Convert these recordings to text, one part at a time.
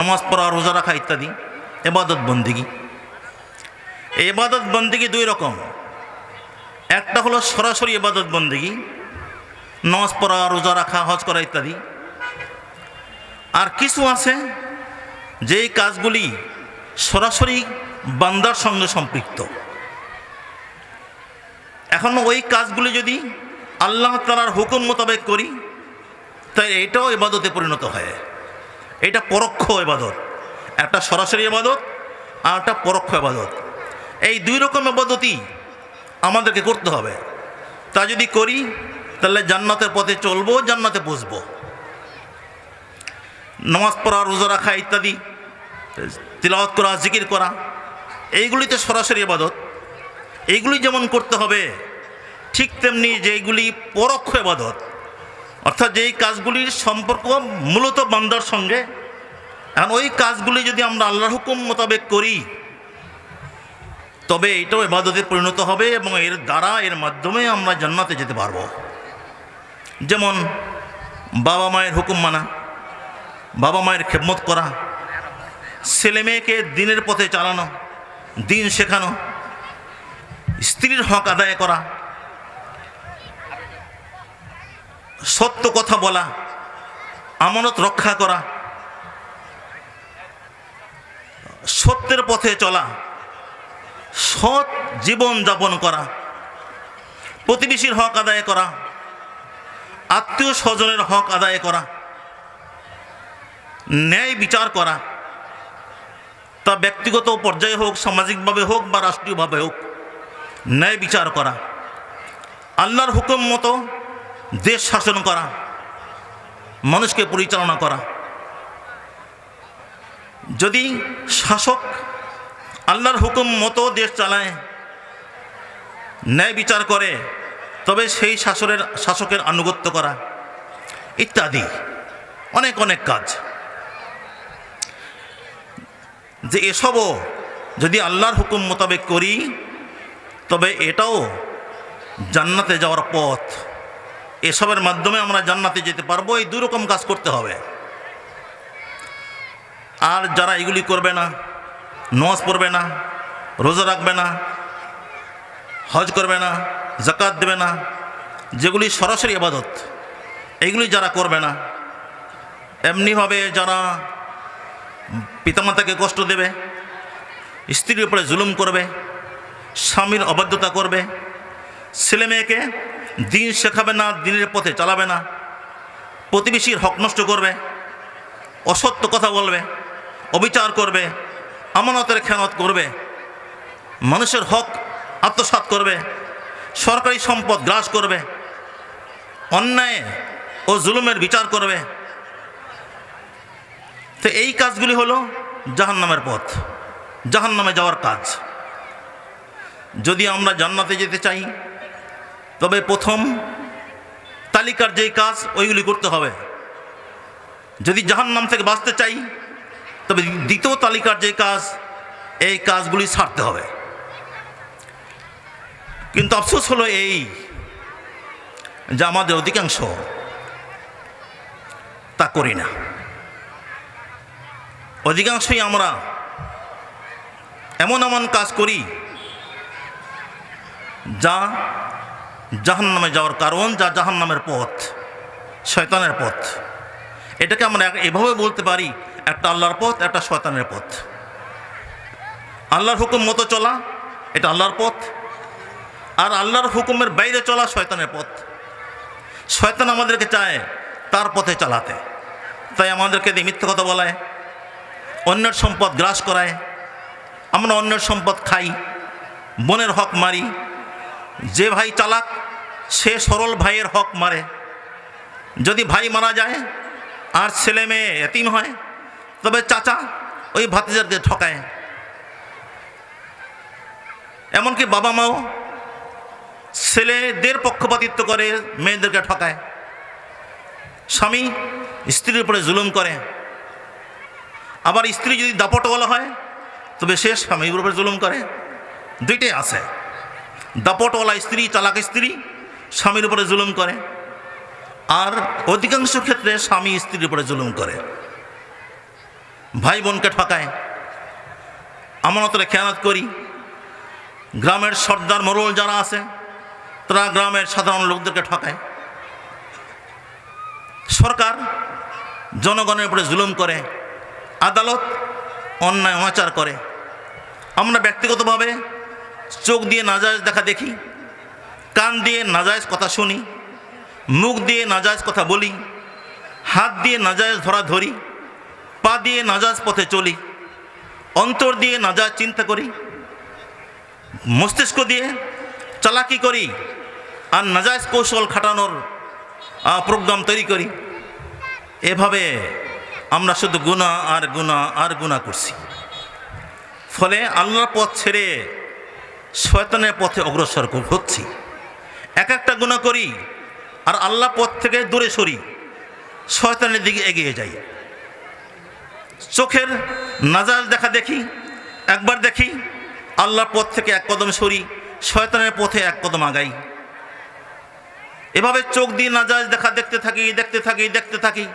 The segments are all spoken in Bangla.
নামাজ পড়া, রোজা রাখা ইত্যাদি। এবাদত বন্দিগি। এবাদত বন্দিগি দুই রকম। একটা হলো সরাসরি এবাদত বন্দিগি, নামাজ পড়া, রোজা রাখা, হজ করা ইত্যাদি। আর কিছু আছে যেই কাজগুলি সরাসরি বান্দার সঙ্গে সম্পৃক্ত। এখন ওই কাজগুলি যদি আল্লাহ তালার হুকুম মোতাবেক করি তাই এটাও এবাদতে পরিণত হয়। এটা পরোক্ষ এবাদত একটা সরাসরি এবাদত আর একটা পরোক্ষ এবাদত এই দুই রকম এবাদতই আমাদেরকে করতে হবে। তা যদি করি, তাহলে জান্নাতের পথে চলবো, জান্নাতে বসবো। নামাজ পড়া, রোজা রাখা ইত্যাদি, তিলাওয়াত করা, জিকির করা, এইগুলিতে সরাসরি এবাদত এইগুলি যেমন করতে হবে, ঠিক তেমনি যেইগুলি পরোক্ষ এবাদত অর্থাৎ যেই কাজগুলির সম্পর্ক মূলত বান্দার সঙ্গে, এখন ওই কাজগুলি যদি আমরা আল্লাহর হুকুম মোতাবেক করি, তবে এটাও এবাদতে পরিণত হবে এবং এর দ্বারা, এর মাধ্যমে আমরা জান্নাতে যেতে পারব। যেমন বাবা মায়ের হুকুম মানা, বাবা মায়ের খেদমত করা, ছেলে মেয়েকে দিনের পথে চালানো, দিন শেখানো, স্ত্রীর হক আদায় করা সত্য কথা বলা, আমানত রক্ষা করা, সত্যের পথে চলা, সৎ জীবন যাপন করা, প্রতিবেশীর হক আদায় করা, আত্মীয় স্বজনের হক আদায় করা, ন্যায় বিচার করা, তা ব্যক্তিগত পর্যায়ে হোক, সামাজিকভাবে হোক বা রাষ্ট্রীয়ভাবে হোক, ন্যায় বিচার করা। আল্লাহর হুকুম মতো দেশ শাসন করা, মানুষকে পরিচালনা করা। যদি শাসক আল্লাহর হুকুম মতো দেশ চালায়, ন্যায় বিচার করে, তবে সেই শাসনের, শাসকের আনুগত্য করা ইত্যাদি অনেক অনেক কাজ। যে এসবও যদি আল্লাহর হুকুম মোতাবেক করি, তবে এটাও জান্নাতে যাওয়ার পথ। এসবের মাধ্যমে আমরা জান্নাতে যেতে পারব, এই দুই রকম কাজ করতে হবে। আর যারা এগুলি করবে না নজ পড়বে না, রোজা রাখবে না, হজ করবে না জাকাত দেবে না, যেগুলি সরাসরি আবাদত এইগুলি যারা করবে না, এমনিভাবে যারা পিতামাতাকে কষ্ট দেবে, স্ত্রীর উপরে জুলুম করবে, স্বামীর অবাধ্যতা করবে ছেলে মেয়েকে দিন শেখাবে না, দিনের পথে চালাবে না। প্রতিবেশীর হক নষ্ট করবে, অসত্য কথা বলবে, অবিচার করবে, আমানতের খেয়ানত করবে, মানুষের হক আত্মসাৎ করবে, সরকারি সম্পদ গ্রাস করবে, অন্যায় ও জুলুমের বিচার করবে। তো এই কাজগুলি হলো জাহান্নামের পথ, জাহান্নামে যাওয়ার কাজ। যদি আমরা জান্নাতে যেতে চাই তবে প্রথম তালিকার যেই কাজ, ওইগুলি করতে হবে। যদি জাহান্নাম থেকে বাঁচতে চাই, তবে দ্বিতীয় তালিকার যে কাজ, এই কাজগুলি ছাড়তে হবে। কিন্তু আফসোস হলো এই যে আমাদের অধিকাংশ তা করি না। অধিকাংশই আমরা এমন এমন কাজ করি যা জাহান নামে যাওয়ার কারণ যা জাহান নামের পথ, শয়তানের পথ। এটাকে আমরা এভাবে বলতে পারি, একটা আল্লাহর পথ, একটা শয়তানের পথ। আল্লাহর হুকুম মতো চলা, এটা আল্লাহর পথ। আর আল্লাহর হুকুমের বাইরে চলা শয়তানের পথ। শয়তান আমাদেরকে চায় তার পথে চালাতে। তাই আমাদেরকে দিয়ে মিথ্যা কথা বলায়, অন্যের সম্পদ গ্রাস করায়। আমরা অন্যের সম্পদ খাই, বনের হক মারি যে ভাই চালাক, সে সরল ভাইয়ের হক মারে। যদি ভাই মারা যায় আর ছেলে মেয়ে এতিম হয়, তবে চাচা ওই ভাতিজারকে ঠকায়। এমনকি বাবা মাও ছেলেদের পক্ষপাতিত্ব করে মেয়েদেরকে ঠকায়। স্বামী স্ত্রীর উপরে জুলুম করে। আবার স্ত্রী যদি দাপটওয়ালা হয়, তবে সে স্বামীর উপরে জুলুম করে। দুইটাই আছে। দাপটওয়ালা স্ত্রী, চালাক স্ত্রী স্বামীর উপরে জুলুম করে। আর অধিকাংশ ক্ষেত্রে স্বামী স্ত্রীর উপরে জুলুম করে। ভাই বোনকে ঠকায়। আমানতরে খেয়ানত করি। গ্রামের সর্দার মোরল যারা আছে, তারা গ্রামের সাধারণ লোকদেরকে ঠকায়। সরকার জনগণের উপরে জুলুম করে, আদালত অন্যায় অনাচার করে। আমরা ব্যক্তিগতভাবে চোখ দিয়ে নাজায়জ দেখা দেখি, কান দিয়ে নাজায়জ কথা শুনি, মুখ দিয়ে নাজায়জ কথা বলি, হাত দিয়ে নাজায়জ ধরা ধরি, পা দিয়ে নাজাজ পথে চলি, অন্তর দিয়ে নাজাজ চিন্তা করি, মস্তিষ্ক দিয়ে চালাকি করি আর নাজাজ কৌশল খাটানোর প্রোগ্রাম তৈরি করি। এভাবে আমরা শুধু গুণা আর গুণা আর গুণা করছি। ফলে আল্লাহর পথ ছেড়ে শয়তানের পথে অগ্রসর হচ্ছি। এক একটা গুণা করি আর আল্লাহ পথ থেকে দূরে সরি, শয়তানের দিকে এগিয়ে যাই। চোখের নাজাজ দেখা দেখি, একবার দেখি আল্লাহর পথ থেকে এক কদম সরি, শয়তানের পথে এক কদম আগাই। এভাবে চোখ দিয়ে নাজাজ দেখা দেখতে থাকি দেখতে থাকি দেখতে থাকি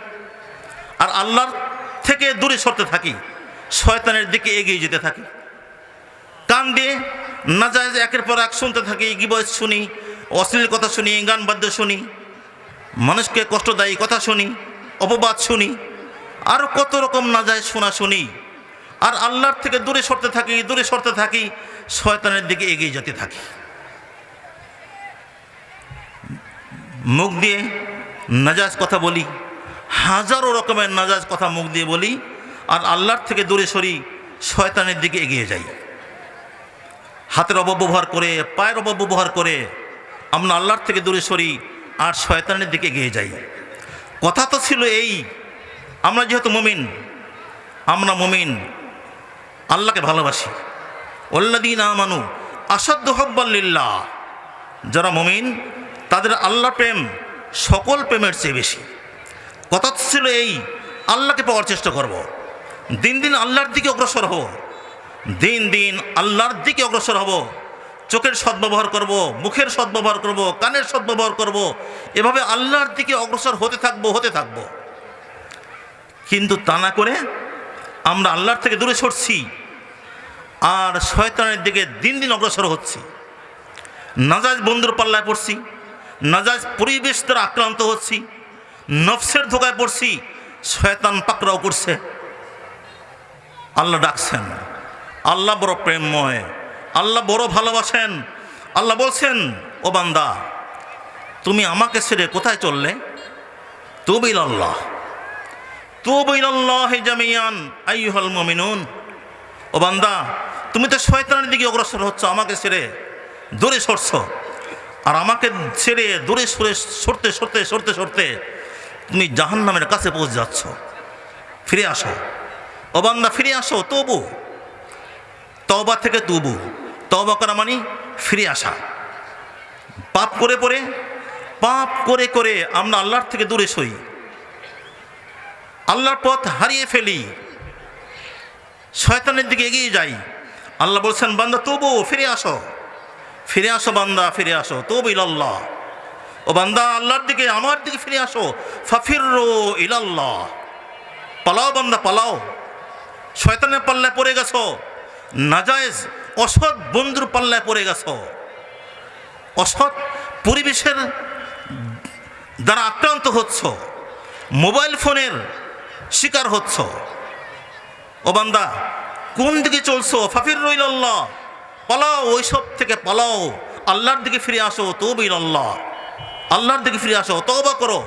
আর আল্লাহর থেকে দূরে সরতে থাকি, শয়তানের দিকে এগিয়ে যেতে থাকি। কান দিয়ে নাজায়জ একের পর এক শুনতে থাকি গিবয়স শুনি, অশ্লীল কথা শুনি, গান বাদ্য শুনি, মানুষকে কষ্টদায়ী কথা শুনি, অপবাদ শুনি আরও কত রকম নাজায় শোনা শুনি। আর আল্লাহর থেকে দূরে সরতে থাকি, দূরে সরতে থাকি, শয়তানের দিকে এগিয়ে যেতে থাকি। মুখ দিয়ে নাজাজ কথা বলি, হাজারো রকমের নাজাজ কথা মুখ দিয়ে বলি, আর আল্লাহর থেকে দূরে সরি, শয়তানের দিকে এগিয়ে যাই। হাতের অপব্যবহার করে, পায়ের অপব্যবহার করে আমরা আল্লাহর থেকে দূরে সরি আর শয়তানের দিকে গিয়ে যাই। কথা তো ছিল এই, আমরা যেহেতু মমিন, আমরা মমিন, আল্লাহকে ভালোবাসি। ওল্লাদিন আমানু আসাধ্য হব্বাল্লিল্লাহ যারা মমিন, তাদের আল্লাহ প্রেম সকল প্রেমের চেয়ে বেশি। কথা তো ছিল এই, আল্লাহকে পাওয়ার চেষ্টা করব। দিন দিন আল্লাহর দিকে অগ্রসর হব। দিন দিন আল্লাহর দিকে অগ্রসর হব, চোখের সদ্ব্যবহার করব, মুখের সদ্ব্যবহার করব, কানের সদ্ব্যবহার করব, এভাবে আল্লাহর দিকে অগ্রসর হতে থাকব, হতে থাকব। কিন্তু তা না করে আমরা আল্লাহর থেকে দূরে সরছি আর শয়তানের দিকে দিন দিন অগ্রসর হচ্ছি। নাজাজ বন্ধুর পাল্লায় পড়ছি, নাজাজ পরিবেশ দ্বারা আক্রান্ত হচ্ছি, নফসের ধোকায় পড়ছি, শয়তান পাকড়াও করছে। আল্লাহ ডাকছেন। আল্লাহ বড় প্রেমময়, আল্লাহ বড় ভালোবাসেন। আল্লাহ বলছেন, ও বান্দা, তুমি আমাকে ছেড়ে কোথায় চললে? তুবিল আল্লাহ তুবিল আল্লাহ জামিয়ান আইহল মমিনুন। ও বান্দা, তুমি তো শয়তানের দিকে অগ্রসর হচ্ছ, আমাকে ছেড়ে দূরে সরছ। আর আমাকে ছেড়ে দূরে সরে সরতে সরতে সরতে সরতে তুমি জাহান্নামের কাছে পৌঁছে যাচ্ছ। ফিরে আসো। ও বান্দা, ফিরে আসো, তবু তবা থেকে তবু তবা করা মানে ফিরে আসা। পাপ করে পরে পাপ করে করে আমরা আল্লাহর থেকে দূরে সই। আল্লাহর পথ হারিয়ে ফেলি। শয়তানের দিকে এগিয়ে যাই। আল্লাহ বলছেন, বান্দা তবু ফিরে আসো। ফিরে আসো বান্দা, ফিরে আসো। তবু ইলাল্লাহ। ও বান্দা, আল্লাহর দিকে, আমার দিকে ফিরে আসো। ফাফিরো ইলাল্লাহ। পালাও বান্দা, পালাও। শয়তানের পাল্লায় পড়ে গেছো। নাজায়েজ অসৎ বন্ধুর পাল্লায় পড়ে গেছ। অসৎ পরিবেশের দ্বারা আক্রান্ত হচ্ছ। মোবাইল ফোনের শিকার হচ্ছ। ও বান্দা, কোন দিকে চলছো? ফাফির রইল আল্লাহ পালাও, ওইসব থেকে পালাও। আল্লাহর দিকে ফিরে আসো তবিল আল্লাহ আল্লাহর দিকে ফিরে আসো তবা করো।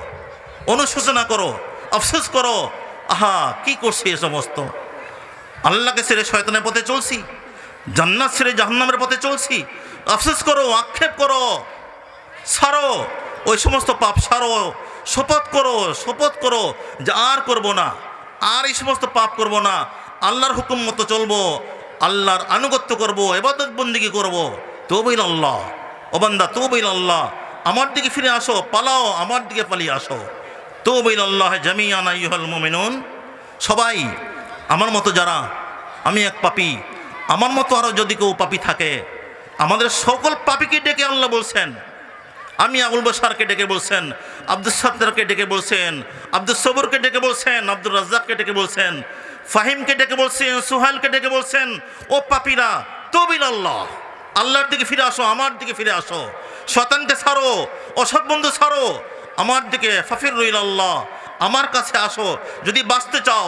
অনুশোচনা করো, আফসোস করো। আহা, কি করছি এ সমস্ত? আল্লাহকে ছেড়ে শয়তানের পথে চলছি, জান্নাত ছেড়ে জাহান্নামের পথে চলছি। আফসোস করো, আক্ষেপ করো সারো ওই সমস্ত পাপ সারো শপথ করো শপথ করো যে আর করব না, আর এই সমস্ত পাপ করব না। আল্লাহর হুকুম মতো চলবো, আল্লাহর আনুগত্য করব, এবাদত বন্দিগি করব। তবিল আল্লাহ। ওবান্দা তবিল আল্লাহ। আমার দিকে ফিরে আসো, পালাও, আমার দিকে পালিয়ে আসো। তবিল আল্লাহ জামিয়ান সবাই আমার মতো যারা, আমি এক পাপি, আমার মতো আরও যদি কেউ পাপি থাকে, আমাদের সকল পাপিকে ডেকে আল্লাহ বলছেন। আমি আবুল বসারকে ডেকে বলছেন আব্দুল সত্তারকে ডেকে বলছেন আব্দুল সবুরকে ডেকে বলছেন আব্দুল রাজ্জাককে ডেকে বলছেন, ফাহিমকে ডেকে বলছেন, সুহাইলকে ডেকে বলছেন, ও পাপিরা, তবিল আল্লাহ। আল্লাহর দিকে ফিরে আসো, আমার দিকে ফিরে আসো। শতানকে ছাড়ো, অসৎ বন্ধু ছাড়ো, আমার দিকে ফাফির রইল আল্লাহ আমার কাছে আসো। যদি বাঁচতে চাও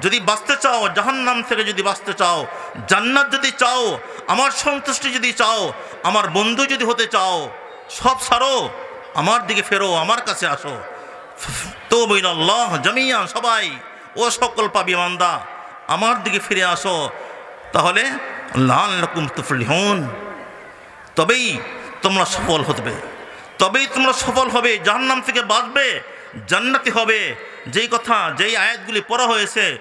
যদি বাঁচতে চাও, জাহান্নাম থেকে যদি বাঁচতে চাও, জান্নাত যদি চাও, আমার সন্তুষ্টি যদি চাও, আমার বন্ধু যদি হতে চাও, সব সারো আমার দিকে ফেরো, আমার কাছে আসো। তো বইল আল্লাহ জামিয়া সবাই, ও সকল পাবি মান্দা আমার দিকে ফিরে আসো। তাহলে, লাল রকম তুফলিহন। তবেই তোমরা সফল হতে তবেই তোমরা সফল হবে, জাহান্নাম থেকে বাঁচবে। জান্নাতি হবে। যেই কথা, যেই আয়াতগুলি পড়া হয়েছে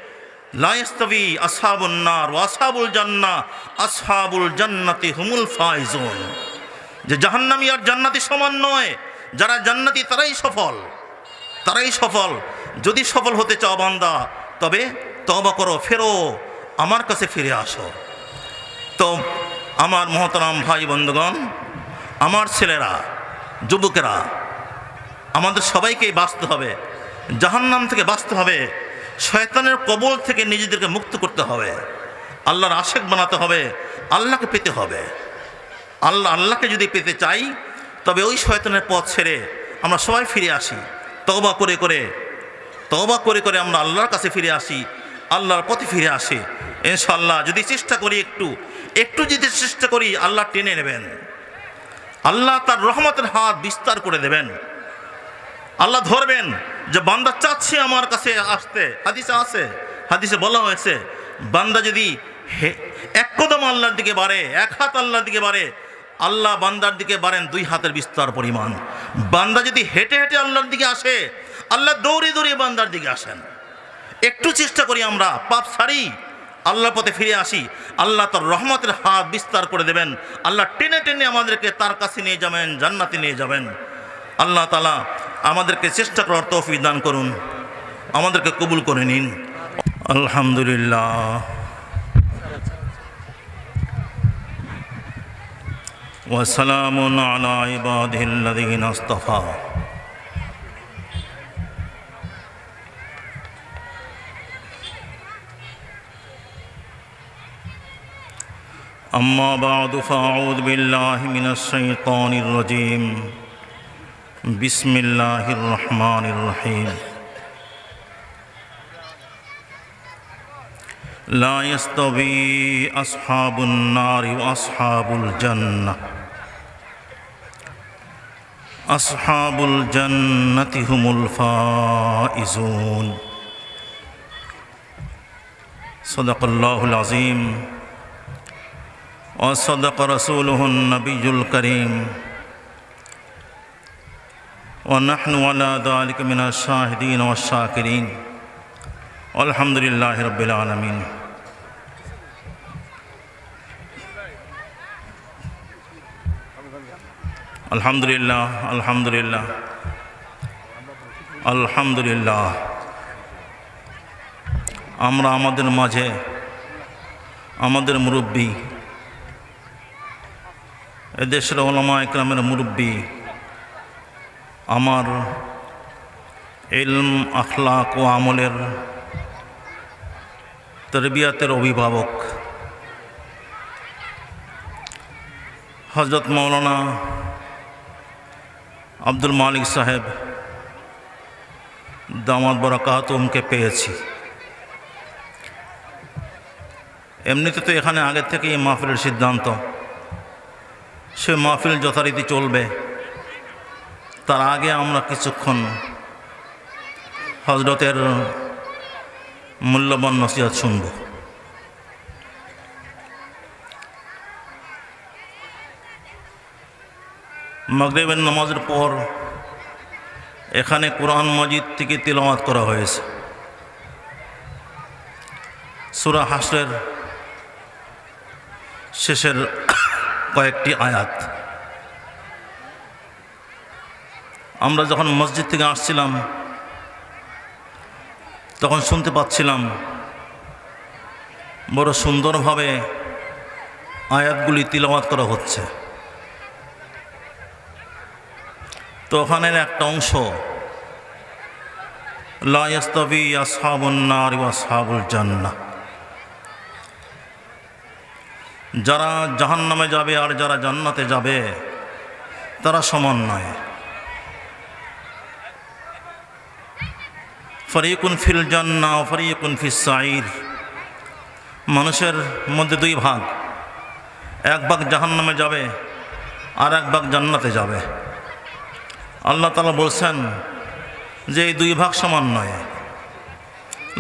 আসহাবুন্নার ও আসহাবুল জান্না আসহাবুল জান্নাতি হুমুল ফাইজুন। যে জাহান্নামি আর জান্নাতি সমান নয়, যারা জান্নাতি তারাই সফল। তারাই সফল। যদি সফল হতে চাও বান্দা, তবে তবা করো, ফেরো, আমার কাছে ফিরে আসো। তো, আমার মহতরাম ভাই বন্ধুগণ, আমার ছেলেরা, যুবকেরা আমাদের সবাইকেই বাঁচতে হবে। জাহান্নাম থেকে বাঁচতে হবে। শয়তানের কবল থেকে নিজেদেরকে মুক্ত করতে হবে। আল্লাহর আশেক বানাতে হবে। আল্লাহকে পেতে হবে। আল্লাহ, আল্লাহকে যদি পেতে চাই, তবে ওই শয়তানের পথ ছেড়ে আমরা সবাই ফিরে আসি। তওবা করে করে, তওবা করে করে আমরা আল্লাহর কাছে ফিরে আসি। আল্লাহর পথে ফিরে আসি। ইনশাল্লাহ যদি চেষ্টা করি একটু একটু যদি চেষ্টা করি, আল্লাহ টেনে নেবেন। আল্লাহ তার রহমতের হাত বিস্তার করে দেবেন। আল্লাহ ধরবেন যে বান্দা চাচ্ছে আমার কাছে আসতে। হাদিসে আছে, হাদিসে বলা হয়েছে, বান্দা যদি এক কদম আল্লাহর দিকে বাড়ে, এক হাত আল্লাহর দিকে বাড়ে, আল্লাহ বান্দার দিকে বাড়েন দুই হাতের বিস্তার পরিমাণ। বান্দা যদি হেঁটে হেঁটে আল্লাহর দিকে আসে, আল্লাহ দৌড়ে দৌড়িয়ে বান্দার দিকে আসেন। একটু চেষ্টা করি আমরা, পাপ ছাড়ি, আল্লাহর পথে ফিরে আসি, আল্লাহ তার রহমতের হাত বিস্তার করে দেবেন, আল্লাহ টেনে টেনে আমাদেরকে তার কাছে নিয়ে যাবেন, জান্নাতে নিয়ে যাবেন। আল্লাহ তালা আমাদেরকে চেষ্টা করার তৌফিক দান করুন আমাদেরকে কবুল করে নিন আলহামদুলিল্লাহ وسلام على عباده الذين اصطفى أما بعد فأعوذ بالله من الشيطان الرجيم بسم الله الرحمن الرحيم. لا يستوي أصحاب النار وأصحاب الجنة. أصحاب الجنة هم الفائزون. صدق الله العظيم. وصدق رسوله النبي الكريم. ونحن على ذلك من الشاهدين والشاكرين والحمد لله رب العالمين আলহামদুলিল্লাহ আলহামদুলিল্লাহ আলহামদুলিল্লাহ আমরা আমাদের মাঝে আমাদের মুরব্বী এদেশের ওলামা একরামের মুরব্বী আমার এলম আখলাক ও আমলের তরবিয়াতের অভিভাবক হজরত মৌলানা আব্দুল মালিক সাহেব দামাদ বরাকাতুমকে পেয়েছি। এমনিতে তো এখানে আগের থেকেই মাহফিলের সিদ্ধান্ত। সে মাহফিল যথারীতি চলবে। তার আগে আমরা কিছুক্ষণ হজরতের মূল্যবান নসিহত শুনব। মগরেবের নামাজের পর এখানে কোরআন মজিদ থেকে তিলমাত করা হয়েছে। সুরা হাসরের শেষের কয়েকটি আয়াত। আমরা যখন মসজিদ থেকে আসছিলাম, তখন শুনতে পাচ্ছিলাম বড় সুন্দরভাবে আয়াতগুলি তিলাবাত করা হচ্ছে। তো ওখানের একটা অংশ লাস্তবি আসহাবুন্নার আসহাবুল জান্না যারা জাহান্নামে যাবে আর যারা জান্নাতে যাবে, তারা সমান নয়। ফরিকুন ফিল জান্না ফরিকুন ফিস সাইর। মানুষের মধ্যে দুই ভাগ, এক ভাগ জাহান্নামে যাবে আর এক ভাগ জান্নাতে যাবে। আল্লাহ তালা বলছেন যে এই দুই ভাগ সমান নয়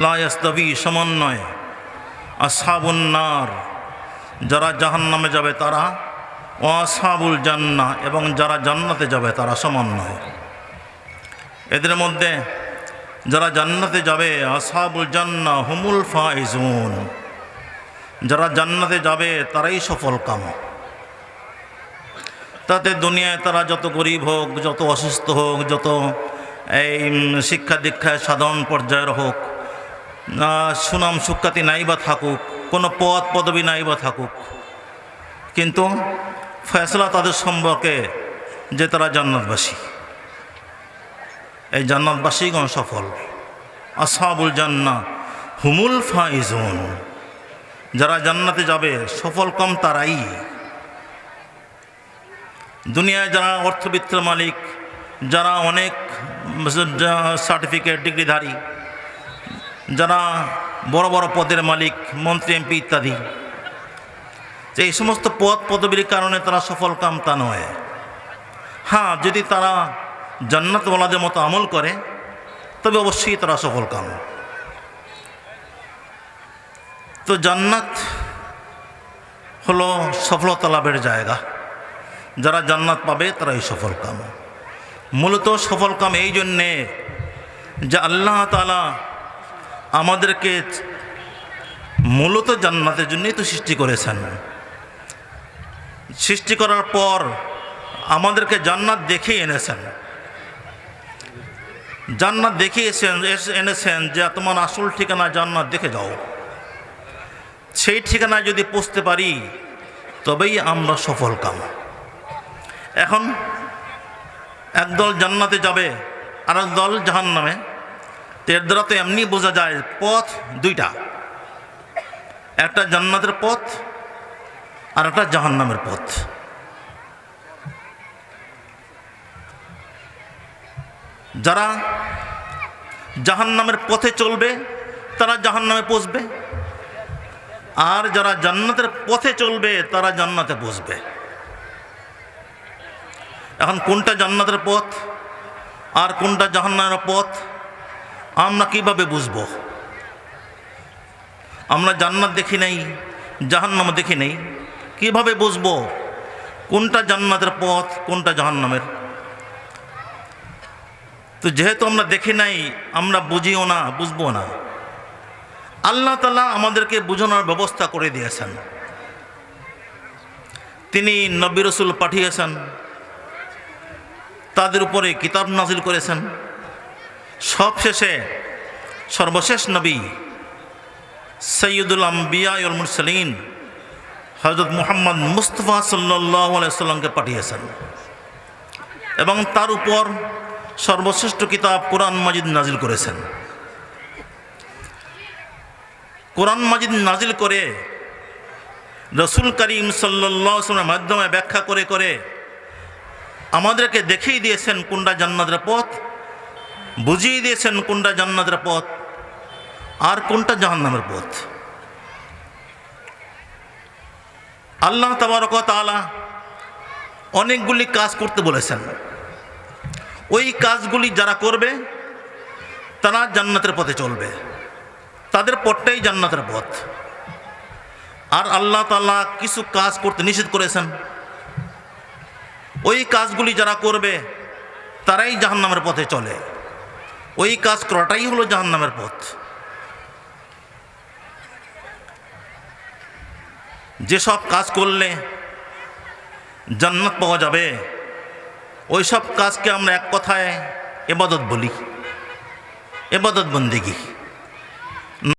লায়াস্তবি সমান নয়। আসহাবুন্নার যারা জাহান্নামে যাবে তারা ও আসহাবুল জান্না এবং যারা জান্নাতে যাবে তারা সমান নয়। এদের মধ্যে যারা জান্নাতে যাবে আসহাবুল জান্না হুমুল ফাইজুন। যারা জান্নাতে যাবে, তারাই সফল কাম। তাতে দুনিয়ায় তারা যত গরিব হোক, যত অসুস্থ হোক, যত এই শিক্ষা দীক্ষায় সাধারণ পর্যায়ের হোক সুনাম সুখ্যাতি নাই বা থাকুক, কোনো পদ পদবি নাই বা থাকুক, কিন্তু ফয়সলা তাদের সম্পর্কে যে তারা জান্নাতবাসী। এই জান্নাতবাসীগণ সফল। আসহাবুল জান্না হুমুল ফাইজুন। যারা জান্নাতে যাবে, সফল কম তারাই। দুনিয়ায় যারা অর্থবিত্তের মালিক, যারা অনেক সার্টিফিকেট, ডিগ্রিধারী, যারা বড় বড় পদের মালিক, মন্ত্রী, এমপি ইত্যাদি, যে এই সমস্ত পদ পদবীর কারণে তারা সফল কাম তা নয়। হ্যাঁ যদি তারা জান্নাতওয়ালাদের মতো আমল করে, তবে অবশ্যই তারা সফল কাম। তো জান্নাত হলো সফলতা লাভের জায়গা। যারা জান্নাত পাবে, তারাই সফল কাম। মূলত সফল কাম এই জন্যে যে আল্লাহ তালা আমাদেরকে মূলত জান্নাতের জন্যই তো সৃষ্টি করেছেন। সৃষ্টি করার পর আমাদেরকে জান্নাত দেখেই এনেছেন। জান্নাত দেখে এসেন এস- এনেছেন যে, তোমার আসল ঠিকানা জান্নাত দেখে যাও। সেই ঠিকানায় যদি পৌঁছতে পারি, তবেই আমরা সফল কাম। এখন একদল জান্নাতে যাবে আর দল জাহান নামে এর দ্বারা তো এমনি বোঝা যায়, পথ দুইটা। একটা জান্নাতের পথ, আর একটা জাহান্নামের পথ। যারা জাহান্নামের পথে চলবে, তারা জাহান্নামে পৌঁছবে আর যারা জান্নাতের পথে চলবে, তারা জান্নাতে পৌঁছবে এখন কোনটা জান্নাতের পথ আর কোনটা জাহান্নামের পথ, আমরা কীভাবে বুঝব? আমরা জান্নাত দেখি নাই, জাহান্নাম দেখি নেই। কীভাবে বুঝব কোনটা জান্নাতের পথ, কোনটা জাহান্নামের তো যেহেতু আমরা দেখি নাই, আমরা বুঝিও না, বুঝব না। আল্লাহ তালা আমাদেরকে বোঝানোর ব্যবস্থা করে দিয়েছেন। তিনি নবী রসুল পাঠিয়েছেন, তাদের উপরে কিতাব নাজিল করেছেন। সবশেষে সর্বশেষ নবী সৈয়দুল আম্বিয়াউল মুরসালিন হজরত মুহাম্মদ মুস্তফা সাল্লাহ সাল্লামকে পাঠিয়েছেন। এবং তার উপর সর্বশ্রেষ্ঠ কিতাব কোরআন মাজিদ নাজিল করেছেন। কোরআন মাজিদ নাজিল করে রসুল করিম সাল্লামের মাধ্যমে ব্যাখ্যা করে করে আমাদেরকে দেখিয়ে দিয়েছেন কোনটা জান্নাতের পথ, বুঝিয়ে দিয়েছেন কোনটা জান্নাতের পথ আর কোনটা জাহান্নামের পথ। আল্লাহ তাবারক তাআলা অনেকগুলি কাজ করতে বলেছেন। ওই কাজগুলি যারা করবে, তারা জান্নাতের পথে চলবে। তাদের পথটাই জান্নাতের পথ। আর আল্লাহ তালা কিছু কাজ করতে নিষেধ করেছেন। ওই কাজগুলি যারা করবে, তারাই জাহান্নামের পথে চলে। ওই কাজ করাটাই হলো জাহান্নামের পথ। যেসব কাজ করলে জান্নাত পাওয়া যাবে ওই সব কাজকে আমরা এক কথায় এবাদত বলি। এবাদত বন্দিগি।